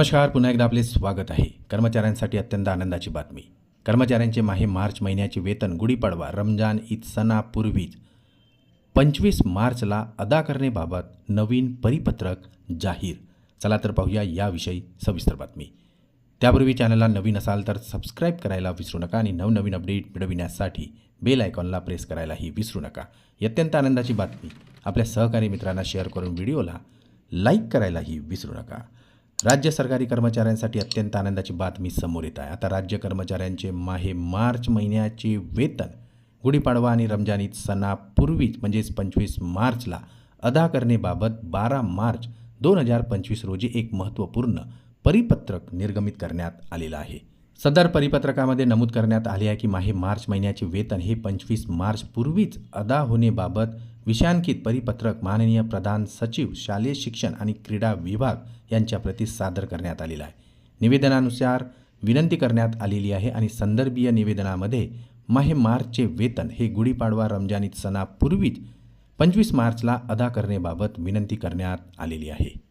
नमस्कार पुन्हा एकदा आपले स्वागत आहे. कर्मचाऱ्यांसाठी अत्यंत आनंदाची बातमी. कर्मचाऱ्यांचे माहे मार्च महिन्याचे वेतन गुढीपाडवा रमजान ईद सणापूर्वीच पंचवीस मार्चला अदा करण्याबाबत नवीन परिपत्रक जाहीर. चला तर पाहूया याविषयी सविस्तर बातमी. त्यापूर्वी चॅनलला नवीन असाल तर सबस्क्राईब करायला विसरू नका आणि नवनवीन अपडेट मिळविण्यासाठी बेल आयकॉनला प्रेस करायलाही विसरू नका. अत्यंत आनंदाची बातमी. आपल्या सहकारी मित्रांना शेअर करून व्हिडिओला लाईक करायलाही विसरू नका. राज्य सरकारी कर्मचाऱ्यांसाठी अत्यंत आनंदाची बातमी समोर येत आहे. आता राज्य कर्मचाऱ्यांचे माहे मार्च महिन्याचे वेतन गुढीपाडवा आणि रमजान ईद सणापूर्वीच म्हणजेच पंचवीस मार्चला अदा करणेबाबत बारा मार्च दोन हजार पंचवीस रोजी एक महत्त्वपूर्ण परिपत्रक निर्गमित करण्यात आलेलं आहे. सदर परिपत्रकामध्ये नमूद करण्यात आले आहे की माहे मार्च महिन्याचे वेतन हे पंचवीस मार्च पूर्वीच अदा होणेबाबत विषयांकित परिपत्रक माननीय प्रधान सचिव शालेय शिक्षण आणि क्रीडा विभाग यांच्या प्रती सादर करण्यात आलेला आहे. निवेदनानुसार विनंती करण्यात आलेली आहे आणि संदर्भीय निवेदनामध्ये माहे मार्चचे वेतन हे गुढीपाडवा रमजानीत सणापूर्वीच पंचवीस मार्चला अदा करण्याबाबत विनंती करण्यात आलेली आहे.